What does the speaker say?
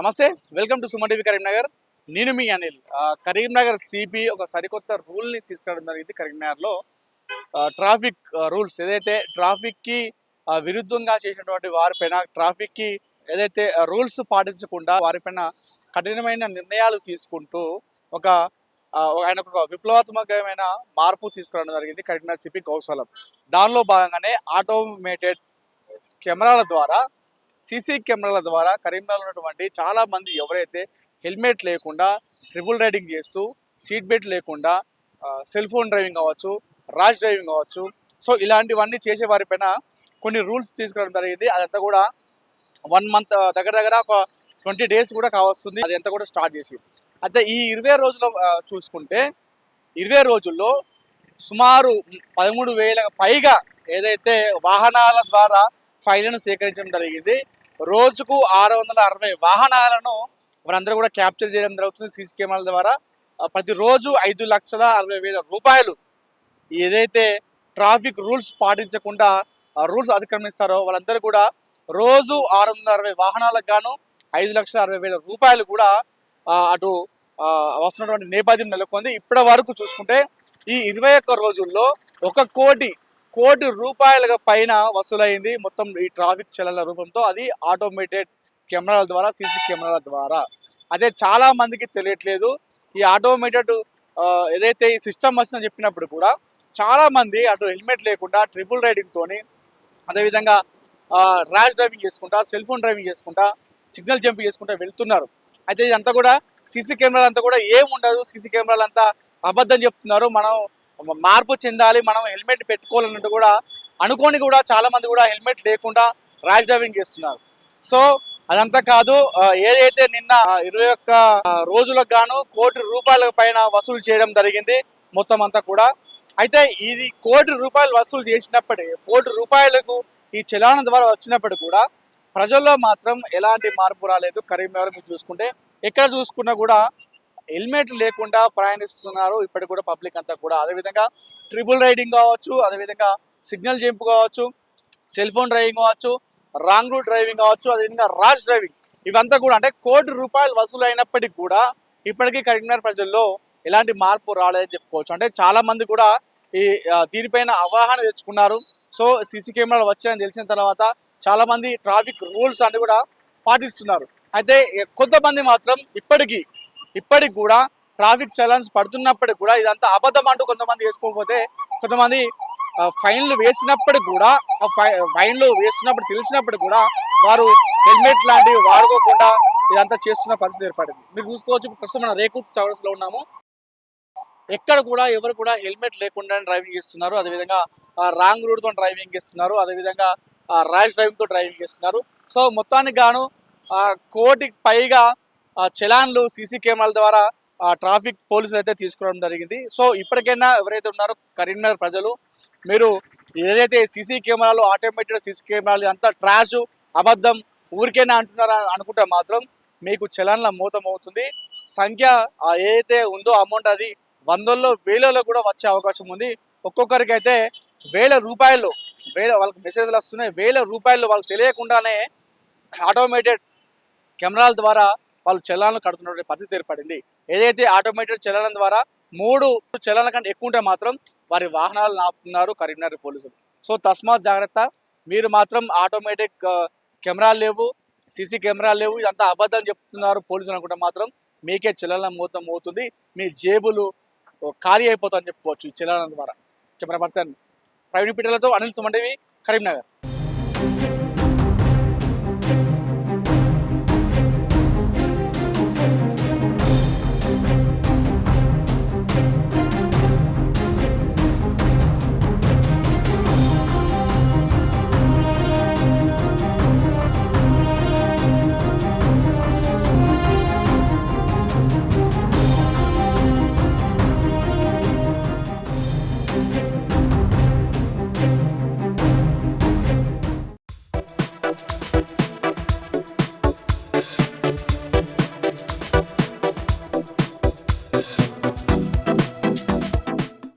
నమస్తే welcome to Suman TV Karimnagar. నేను మీ అనిల్. ఆ, కరీంనగర్ సిపి ఒక సరికొత్త రూల్ని తీసుకురావడం జరిగింది కరీంనగర్లో. ట్రాఫిక్ రూల్స్ ఏదైతే ట్రాఫిక్కి విరుద్ధంగా చేసినటువంటి వారిపైన ట్రాఫిక్కి ఏదైతే రూల్స్ పాటించకుండా వారిపైన కఠినమైన నిర్ణయాలు తీసుకుంటూ ఒక ఆయన ఒక విప్లవాత్మకమైన మార్పు తీసుకురావడం జరిగింది కరీంనగర్ సిపి కౌశలం దానిలో భాగంగానే ఆటోమేటెడ్ కెమెరాల ద్వారా సీసీ కెమెరాల ద్వారా కరీంనగర్లో ఉన్నటువంటి చాలా మంది ఎవరైతే హెల్మెట్ లేకుండా ట్రిపుల్ రైడింగ్ చేస్తూ సీట్ బెల్ట్ లేకుండా సెల్ ఫోన్ డ్రైవింగ్ కావచ్చు ర్యాష్ డ్రైవింగ్ కావచ్చు సో ఇలాంటివన్నీ చేసే వారిపైన కొన్ని రూల్స్ తీసుకురావడం జరిగింది. అదంతా కూడా వన్ మంత్ దగ్గర దగ్గర ఒక ట్వంటీ డేస్ కూడా కావస్తుంది. అది ఎంత కూడా స్టార్ట్ చేసి. అయితే ఈ ఇరవై రోజుల్లో చూసుకుంటే ఇరవై రోజుల్లో సుమారు పదమూడు వేల పైగా ఏదైతే వాహనాల ద్వారా ఫైళ్ళను సేకరించడం జరిగింది. రోజుకు ఆరు వందల అరవై వాహనాలను వారందరూ కూడా క్యాప్చర్ చేయడం జరుగుతుంది సీసీ కెమెరాల ద్వారా. ప్రతిరోజు ఐదు లక్షల అరవై వేల రూపాయలు ఏదైతే ట్రాఫిక్ రూల్స్ పాటించకుండా రూల్స్ అతిక్రమిస్తారో వాళ్ళందరూ కూడా రోజు ఆరు వందల అరవై వాహనాలకు గాను ఐదు లక్షల అరవై వేల రూపాయలు కూడా అటు వస్తున్నటువంటి నేపథ్యం నెలకొంది. ఇప్పటి వరకు చూసుకుంటే ఈ ఇరవై ఒక్క రోజుల్లో ఒక కోటి కోటి రూపాయల పైన వసూలైంది మొత్తం ఈ ట్రాఫిక్ చలన రూపంతో. అది ఆటోమేటెడ్ కెమెరాల ద్వారా సీసీ కెమెరాల ద్వారా. అదే చాలా మందికి తెలియట్లేదు. ఈ ఆటోమేటెడ్ ఏదైతే ఈ సిస్టమ్ వచ్చిందని చెప్పినప్పుడు కూడా చాలా మంది అటు హెల్మెట్ లేకుండా ట్రిపుల్ రైడింగ్ తోని అదేవిధంగా ర్యాష్ డ్రైవింగ్ చేసుకుంటా సెల్ ఫోన్ డ్రైవింగ్ చేసుకుంటా సిగ్నల్ జంప్ చేసుకుంటా వెళ్తున్నారు. అయితే ఇదంతా కూడా సీసీ కెమెరాలు అంతా కూడా ఏం ఉండదు సీసీ కెమెరాలు అంతా అబద్ధం చెప్తున్నారు. మనం మార్పు చెందాలి మనం హెల్మెట్ పెట్టుకోవాలన్నట్టు కూడా అనుకోని కూడా చాలామంది కూడా హెల్మెట్ లేకుండా ర్యాష్ డ్రైవింగ్ చేస్తున్నారు. సో అదంతా కాదు ఏదైతే నిన్న ఇరవై ఒక్క రోజులకు గాను కోటి రూపాయల పైన వసూలు చేయడం జరిగింది మొత్తం అంతా కూడా. అయితే ఇది కోటి రూపాయలు వసూలు చేసినప్పటి కోటి రూపాయలకు ఈ చలానం ద్వారా వచ్చినప్పుడు కూడా ప్రజల్లో మాత్రం ఎలాంటి మార్పు రాలేదు. కరీంనగర్ మీరు చూసుకుంటే ఎక్కడ చూసుకున్నా కూడా హెల్మెట్ లేకుండా ప్రయాణిస్తున్నారు. ఇప్పటికి కూడా పబ్లిక్ అంతా కూడా అదేవిధంగా ట్రిపుల్ రైడింగ్ కావచ్చు అదేవిధంగా సిగ్నల్ జంప్ కావచ్చు సెల్ ఫోన్ డ్రైవింగ్ కావచ్చు రాంగ్ రూట్ డ్రైవింగ్ కావచ్చు అదేవిధంగా రాష్ డ్రైవింగ్. ఇవంతా కూడా అంటే కోటి రూపాయలు వసూలు అయినప్పటికీ కూడా ఇప్పటికీ కరీంనగర్ ప్రజల్లో ఎలాంటి మార్పు రాలేదని చెప్పుకోవచ్చు. అంటే చాలా మంది కూడా ఈ దీనిపైన అవగాహన తెచ్చుకున్నారు. సో సీసీ కెమెరాలు వచ్చాయని తెలిసిన తర్వాత చాలా మంది ట్రాఫిక్ రూల్స్ అన్ని కూడా పాటిస్తున్నారు. అయితే కొంతమంది మాత్రం ఇప్పటికీ ఇప్పటికి కూడా ట్రాఫిక్ చలాన్స్ పడుతున్నప్పటికి కూడా ఇదంతా అబద్ధం అంటూ కొంతమంది వేసుకోకపోతే కొంతమంది ఫైన్లు వేసినప్పటికి కూడా ఆ ఫై- ఫైన్లు వేస్తున్నప్పుడు తెలిసినప్పుడు కూడా వారు హెల్మెట్ లాంటివి వాడుకోకుండా ఇదంతా చేస్తున్న పరిస్థితి ఏర్పడింది. మీరు చూసుకోవచ్చు ప్రస్తుతం మనం రేకూట్ టవర్స్ ఉన్నాము. ఎక్కడ కూడా ఎవరు కూడా హెల్మెట్ లేకుండా డ్రైవింగ్ చేస్తున్నారు. అదేవిధంగా రాంగ్ రూడ్తో డ్రైవింగ్ చేస్తున్నారు. అదేవిధంగా ర్యాష్ డ్రైవింగ్తో డ్రైవింగ్ చేస్తున్నారు. సో మొత్తానికి గాను కోటికి పైగా చలాన్లు సీసీ కెమెరాల ద్వారా ట్రాఫిక్ పోలీసులు అయితే తీసుకురావడం జరిగింది. సో ఇప్పటికైనా ఎవరైతే ఉన్నారో కరీంనగర్ ప్రజలు మీరు ఏదైతే సీసీ కెమెరాలు ఆటోమేటెడ్ సీసీ కెమెరాలు అంతా ట్రాష్ అబద్ధం ఊరికైనా అంటున్నారా అనుకుంటే మాత్రం మీకు చలాన్ల మూతం అవుతుంది. సంఖ్య ఏదైతే ఉందో అమౌంట్ అది వందల్లో వేలలో కూడా వచ్చే అవకాశం ఉంది. ఒక్కొక్కరికి అయితే వేల రూపాయలు వేల వాళ్ళకి మెసేజ్లు వస్తున్నాయి. వేల రూపాయలు వాళ్ళకి తెలియకుండానే ఆటోమేటెడ్ కెమెరాల ద్వారా వాళ్ళు చలాన్లు కడుతున్నటువంటి పరిస్థితి ఏర్పడింది. ఏదైతే ఆటోమేటెడ్ చలనం ద్వారా మూడు చలనాల కంటే ఎక్కువ ఉంటే మాత్రం వారి వాహనాలు నాపుతున్నారు కరీంనగర్ పోలీసులు. సో తస్మాత్ జాగ్రత్త. మీరు మాత్రం ఆటోమేటిక్ కెమెరాలు లేవు సీసీ కెమెరాలు లేవు ఇదంతా అబద్ధం చెప్తున్నారు పోలీసులు అనుకుంటే మాత్రం మీకే చలనం మూతం అవుతుంది. మీ జేబులు ఖాళీ అయిపోతాయని చెప్పుకోవచ్చు ఈ చలనం ద్వారా. కెమెరా పర్సన్ ప్రైవేట్ పీటలతో అనిల్ సుమండేవి కరీంనగర్.